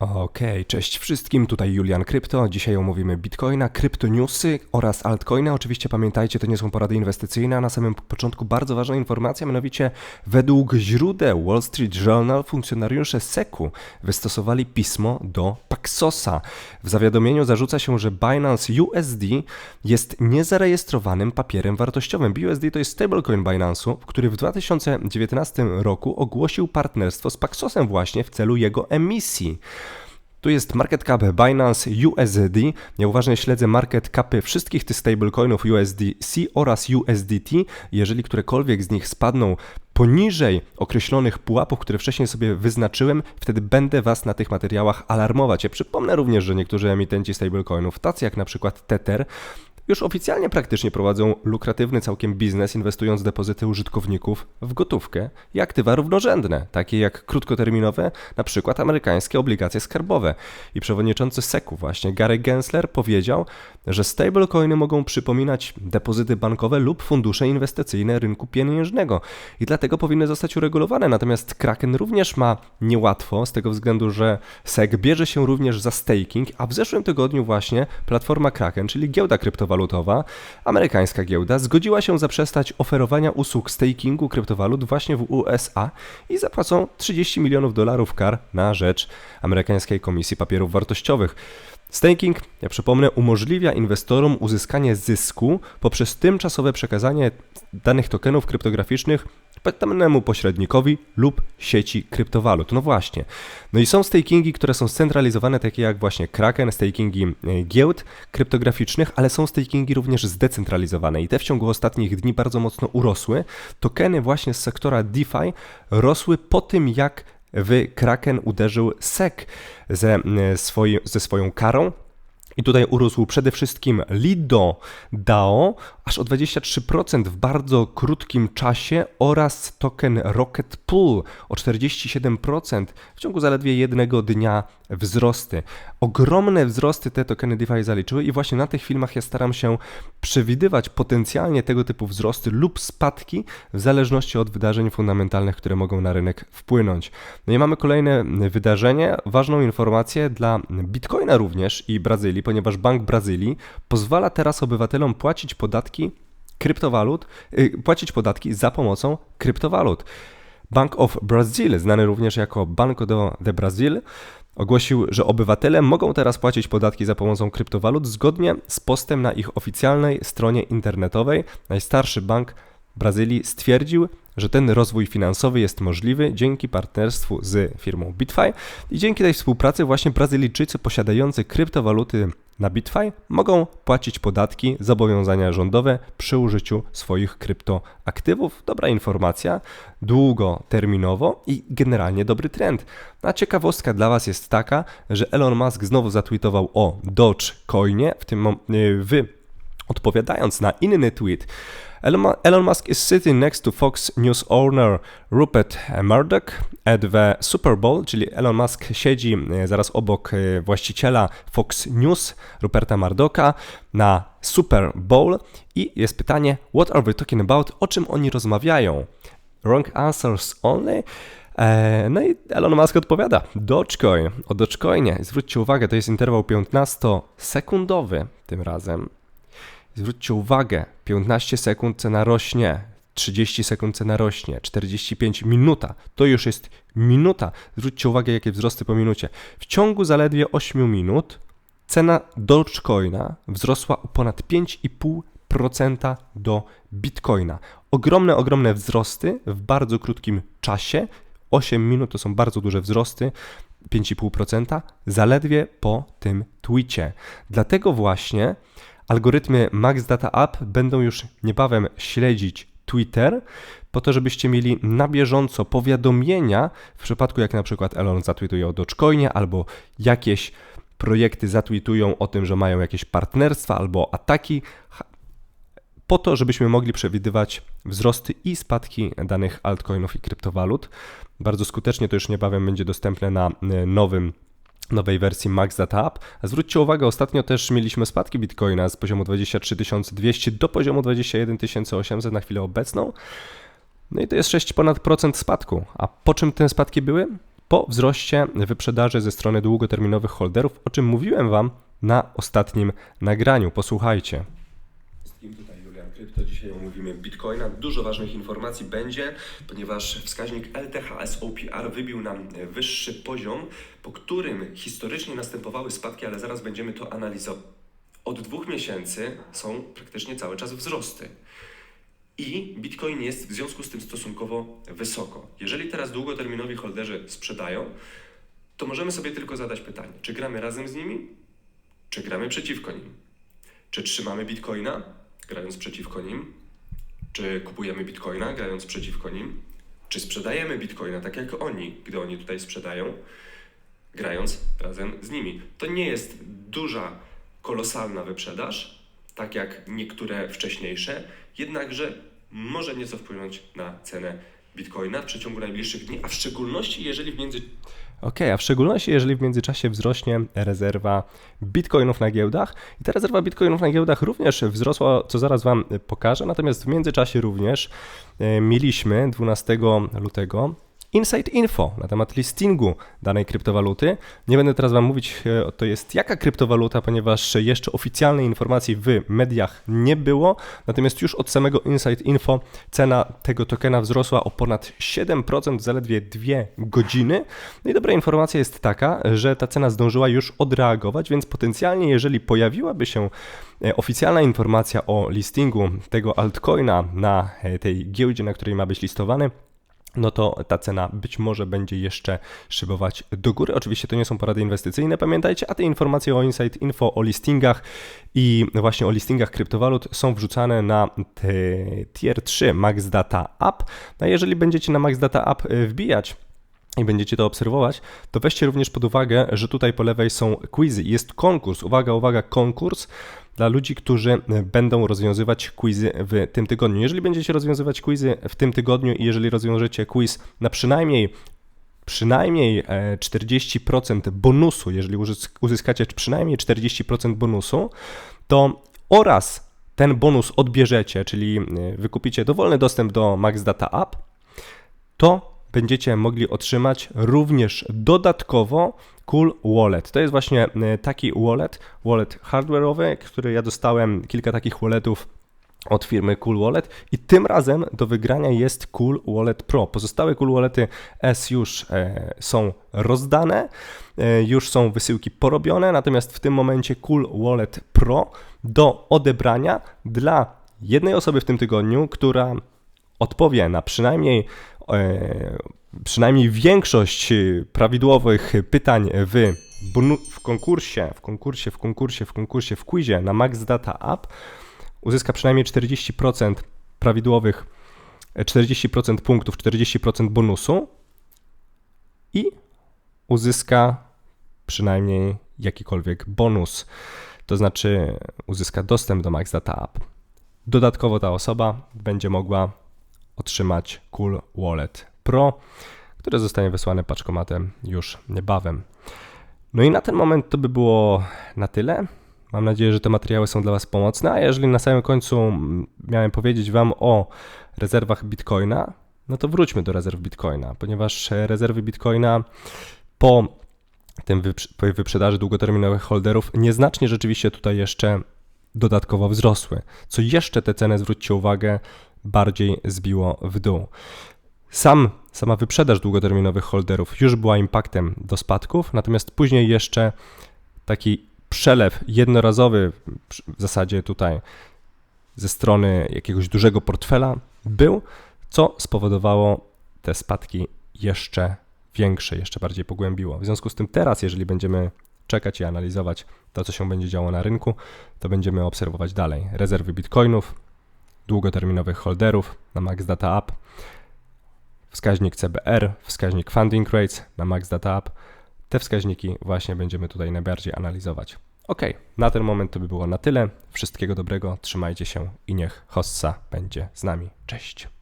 Okej, cześć wszystkim, tutaj Julian Krypto. Dzisiaj omówimy Bitcoina, kryptonewsy oraz altcoina. Oczywiście pamiętajcie, to nie są porady inwestycyjne, a na samym początku bardzo ważna informacja, mianowicie według źródeł Wall Street Journal funkcjonariusze SEC-u wystosowali pismo do Paxosa. W zawiadomieniu zarzuca się, że Binance USD jest niezarejestrowanym papierem wartościowym. BUSD to jest stablecoin Binance'u, który w 2019 roku ogłosił partnerstwo z Paxosem właśnie w celu jego emisji. Tu jest market cap Binance USD. Ja uważnie śledzę market capy wszystkich tych stablecoinów USDC oraz USDT. Jeżeli którekolwiek z nich spadną poniżej określonych pułapów, które wcześniej sobie wyznaczyłem, wtedy będę Was na tych materiałach alarmować. Ja przypomnę również, że niektórzy emitenci stablecoinów, tacy jak na przykład Tether, już oficjalnie praktycznie prowadzą lukratywny całkiem biznes, inwestując depozyty użytkowników w gotówkę i aktywa równorzędne, takie jak krótkoterminowe, na przykład amerykańskie obligacje skarbowe. I przewodniczący SEC-u właśnie Gary Gensler powiedział, że stablecoiny mogą przypominać depozyty bankowe lub fundusze inwestycyjne rynku pieniężnego i dlatego powinny zostać uregulowane. Natomiast Kraken również ma niełatwo z tego względu, że SEC bierze się również za staking, a w zeszłym tygodniu właśnie platforma Kraken, czyli giełda kryptowalutowa, kryptowalutowa, amerykańska giełda zgodziła się zaprzestać oferowania usług stakingu kryptowalut właśnie w USA i zapłacą 30 milionów dolarów kar na rzecz amerykańskiej Komisji Papierów Wartościowych. Staking, ja przypomnę, umożliwia inwestorom uzyskanie zysku poprzez tymczasowe przekazanie danych tokenów kryptograficznych dannemu pośrednikowi lub sieci kryptowalut. No właśnie. No i są stakingi, które są scentralizowane, takie jak właśnie Kraken, stakingi e, giełd kryptograficznych, ale są stakingi również zdecentralizowane i te w ciągu ostatnich dni bardzo mocno urosły. Tokeny właśnie z sektora DeFi rosły po tym, jak w Kraken uderzył SEC ze, e, ze swoją karą. I tutaj urósł przede wszystkim Lido DAO aż o 23% w bardzo krótkim czasie oraz token Rocket Pool o 47% w ciągu zaledwie jednego dnia wzrosty. Ogromne wzrosty te tokeny DeFi zaliczyły i właśnie na tych filmach ja staram się przewidywać potencjalnie tego typu wzrosty lub spadki w zależności od wydarzeń fundamentalnych, które mogą na rynek wpłynąć. No i mamy kolejne wydarzenie, ważną informację dla Bitcoina również i Brazylii, ponieważ Bank Brazylii pozwala teraz obywatelom płacić podatki kryptowalut, yy, płacić podatki za pomocą kryptowalut. Bank of Brazil, znany również jako Banco de Brasil, ogłosił, że obywatele mogą teraz płacić podatki za pomocą kryptowalut zgodnie z postem na ich oficjalnej stronie internetowej. Najstarszy bank Brazylii stwierdził, że ten rozwój finansowy jest możliwy dzięki partnerstwu z firmą BitFi i dzięki tej współpracy właśnie Brazylijczycy posiadający kryptowaluty na BitFi mogą płacić podatki, zobowiązania rządowe przy użyciu swoich kryptoaktywów. Dobra informacja, długoterminowo i generalnie dobry trend. A ciekawostka dla Was jest taka, że Elon Musk znowu zatweetował o Dogecoinie, w tym w odpowiadając na inny tweet Elon Musk is sitting next to Fox News owner Rupert Murdoch at the Super Bowl, czyli Elon Musk siedzi e, zaraz obok e, właściciela Fox News, Ruperta Murdocha, na Super Bowl i jest pytanie, what are we talking about? O czym oni rozmawiają? Wrong answers only? E, no i Elon Musk odpowiada, Dogecoin, o Dogecoinie. Zwróćcie uwagę, to jest interwał 15-sekundowy tym razem. Zwróćcie uwagę, 15 sekund cena rośnie, 30 sekund cena rośnie, 45 minuta, to już jest minuta. Zwróćcie uwagę, jakie wzrosty po minucie. W ciągu zaledwie 8 minut cena Dogecoina wzrosła o ponad 5,5% do Bitcoina. Ogromne, ogromne wzrosty w bardzo krótkim czasie. 8 minut to są bardzo duże wzrosty. 5,5% zaledwie po tym twicie. Dlatego właśnie Algorytmy Max Data App będą już niebawem śledzić Twitter, po to, żebyście mieli na bieżąco powiadomienia w przypadku, jak na przykład Elon zatweetuje o Dogecoinie albo jakieś projekty zatweetują o tym, że mają jakieś partnerstwa albo ataki, po to, żebyśmy mogli przewidywać wzrosty i spadki danych altcoinów i kryptowalut. Bardzo skutecznie to już niebawem będzie dostępne na e, nowym nowej wersji Max Data App. Zwróćcie uwagę, ostatnio też mieliśmy spadki Bitcoina z poziomu 23 200 do poziomu 21 800 na chwilę obecną. No i to jest 6 ponad procent spadku. A po czym te spadki były? po wzroście wyprzedaży ze strony długoterminowych holderów, o czym mówiłem Wam na ostatnim nagraniu. Posłuchajcie. Tutaj Krypto. Dzisiaj omówimy Bitcoina. Dużo ważnych informacji będzie, ponieważ wskaźnik LTHS OPR wybił nam wyższy poziom, po którym historycznie następowały spadki, ale zaraz będziemy to analizować. Od dwóch miesięcy są praktycznie cały czas wzrosty. I Bitcoin jest w związku z tym stosunkowo wysoko. Jeżeli teraz długoterminowi holderzy sprzedają, to możemy sobie tylko zadać pytanie, czy gramy razem z nimi, czy gramy przeciwko nim? Czy trzymamy Bitcoina, grając przeciwko nim? Czy kupujemy Bitcoina, grając przeciwko nim? Czy sprzedajemy Bitcoina, tak jak oni, gdy oni tutaj sprzedają, grając razem z nimi? To nie jest duża, kolosalna wyprzedaż, tak jak niektóre wcześniejsze, jednakże może nieco wpłynąć na cenę Bitcoina w przeciągu najbliższych dni, a w szczególności jeżeli w między a w szczególności jeżeli w międzyczasie wzrośnie rezerwa bitcoinów na giełdach. I ta rezerwa bitcoinów na giełdach również wzrosła, co zaraz Wam pokażę. Natomiast w międzyczasie również e, mieliśmy 12 lutego Insight Info na temat listingu danej kryptowaluty. Nie będę teraz Wam mówić, e, to jest jaka kryptowaluta, ponieważ jeszcze oficjalnej informacji w mediach nie było. Natomiast już od samego Insight Info cena tego tokena wzrosła o ponad 7% w zaledwie 2 godziny. No i dobra informacja jest taka, że ta cena zdążyła już odreagować, więc potencjalnie, jeżeli pojawiłaby się e, oficjalna informacja o listingu tego altcoina na e, tej giełdzie, na której ma być listowany, no to ta cena być może będzie jeszcze szybować do góry. Oczywiście to nie są porady inwestycyjne, pamiętajcie, a te informacje o Insight Info, o listingach i właśnie o listingach kryptowalut są wrzucane na tier 3 Max Data App. No a jeżeli będziecie na Max Data App e, wbijać, i będziecie to obserwować, to weźcie również pod uwagę, że tutaj po lewej są quizy. Jest konkurs, uwaga, uwaga, konkurs dla ludzi, którzy e, będą rozwiązywać quizy w tym tygodniu. Jeżeli będziecie rozwiązywać quizy w tym tygodniu i jeżeli rozwiążecie quiz na przynajmniej przynajmniej 40% e, bonusu, jeżeli uzyskacie przynajmniej 40% bonusu, to oraz ten bonus odbierzecie, czyli e, wykupicie dowolny dostęp do Max Data App, to będziecie mogli otrzymać również dodatkowo Cool Wallet. To jest właśnie e, taki wallet, wallet hardware'owy, który ja dostałem kilka takich walletów od firmy Cool Wallet i tym razem do wygrania jest Cool Wallet Pro. Pozostałe Cool Wallety S już e, są rozdane, e, już są wysyłki porobione, natomiast w tym momencie Cool Wallet Pro do odebrania dla jednej osoby w tym tygodniu, która odpowie na przynajmniej przynajmniej większość prawidłowych pytań w, w konkursie, w konkursie, w konkursie, w konkursie, w quizie na Max Data App uzyska przynajmniej 40% prawidłowych, 40% punktów, 40% bonusu i uzyska przynajmniej jakikolwiek bonus, to znaczy uzyska dostęp do Max Data App. Dodatkowo ta osoba będzie mogła otrzymać Cool Wallet Pro, które zostanie wysłane paczkomatem już niebawem. No i na ten moment to by było na tyle. Mam nadzieję, że te materiały są dla Was pomocne, a jeżeli na samym końcu miałem powiedzieć Wam o rezerwach Bitcoina, no to wróćmy do rezerw Bitcoina, ponieważ rezerwy Bitcoina po tym wyprzedaży długoterminowych holderów nieznacznie rzeczywiście tutaj jeszcze dodatkowo wzrosły. Co jeszcze te ceny, zwróćcie uwagę, bardziej zbiło w dół. Sam, sama wyprzedaż długoterminowych holderów już była impaktem do spadków, natomiast później jeszcze taki przelew jednorazowy w zasadzie tutaj ze strony jakiegoś dużego portfela był, co spowodowało te spadki jeszcze większe, jeszcze bardziej pogłębiło. W związku z tym teraz, jeżeli będziemy czekać i analizować to, co się będzie działo na rynku, to będziemy obserwować dalej rezerwy bitcoinów, długoterminowych holderów na Max Data App, wskaźnik CBR, wskaźnik Funding Rates na Max Data App. Te wskaźniki właśnie będziemy tutaj najbardziej analizować. Ok, na ten moment to by było na tyle. Wszystkiego dobrego, trzymajcie się i niech Hossa będzie z nami. Cześć.